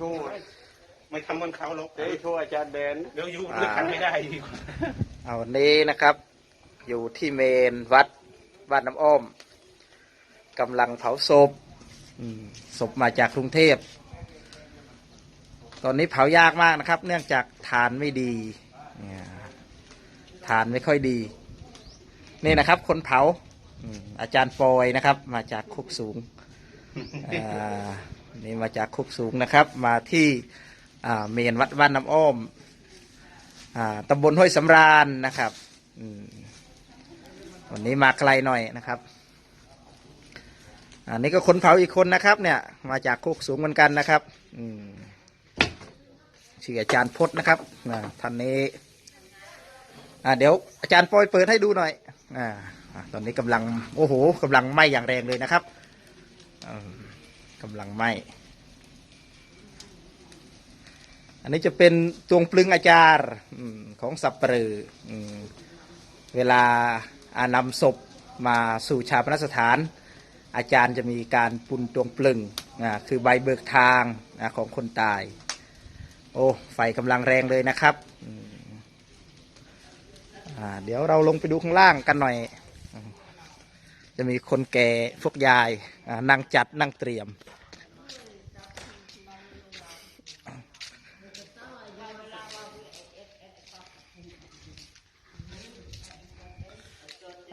ทู่ไม่ทำเหมือนเขาหรอกเอ้ยทู่อาจารย์แบนเดี๋ยวอยู่ด้วยกันไม่ได้ดีกว่าเอาวันนี้นะครับ อยู่ที่เมนวัดบ้านน้ำอ้อมกำลังเผาศพอืมศพมาจากกรุงเทพ ตอนนี้เผายากมากนะครับ เนื่องจากฐานไม่ดีเนี่ยฐานไม่ค่อยดี นี่นะครับ คนเผาอืมอาจารย์ปอยนะครับ มาจากคุกสูงอ่า นี่มาจากคุกสูงนะครับ มาที่เมนวัดบ้านน้ำอ้อมอตำบลห้วยสำราญนะครับอันนี้มาไกลหน่อยนะครับอันนี้ก็คนเผาอีกคนนะครับ เนี่ยมาจากโคกสูงเหมือนกันนะครับชื่ออาจารย์พจน์นะครับท่านนี้เดี๋ยวอาจารย์ปอยเปิดให้ดูหน่อยอตอนนี้กำลังโอ้โหกำลังไหมอย่างแรงเลยนะครับ กำลังไหมอันนี้จะเป็นตวงปลึงอาจารย์ของสับเปลือเวลาอานำศพมาสู่ชาปนสถาน อาจารย์จะมีการปุนตวงปลึงคือใบเบิกทางของคนตาย โอ้ไฟกำลังแรงเลยนะครับเดี๋ยวเราลงไปดูข้างล่างกันหน่อย จะมีคนแก่พวกยายอ่านั่งจัดนั่งเตรียม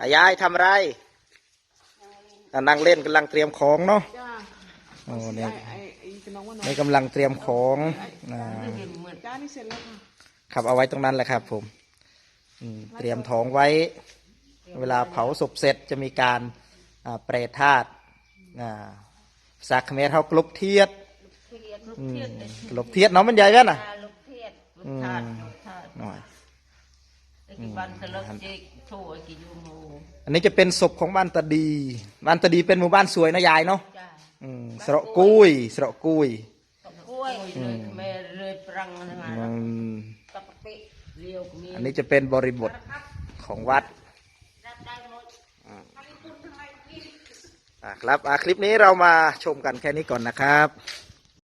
อายายทำอะไรอะนั่งเล่นกำลังเตรียมของเนาะจ้าโอ้เนี่ยไอ้ไอ้เป็นน้องว่าน้องนี่กำลังเตรียมของอ่าเหมือนจ้านี่เสร็จแล้วค่ะขับเอาไว้ตรงนั้นแหละครับ ผมอืมเตรียมของไว้ เวลาเผาศพเสร็จจะมีการอ่าเปรตธาตุอ่าภาษาเขมรเขากลบเทียดเทียนลูกอืมเทียนเลยกลบเทียดเนาะมันใหญ่แว่นน่ะตาลูกเทียนลูกทาดลูกทาดหน่อยไอ้กี่วันทะเลาะเจ๊กโทรไอ้กี่ยูโมอันนี้จะเป็นศพของบ้านตาดี บ้านตาดีเป็นหมู่บ้านสวยนะยายเนาะจ้าอืมสระกุยสระกุยตบกล้วยเลยแม่เลยปรังนะอืฮะมตะกะปิเรียวก็มีอันนี้จะเป็นบริบทของวัด รับได้หมด อ่า ครับอ่าคลิปนี้เรามาชมกันแค่นี้ก่อนนะครับ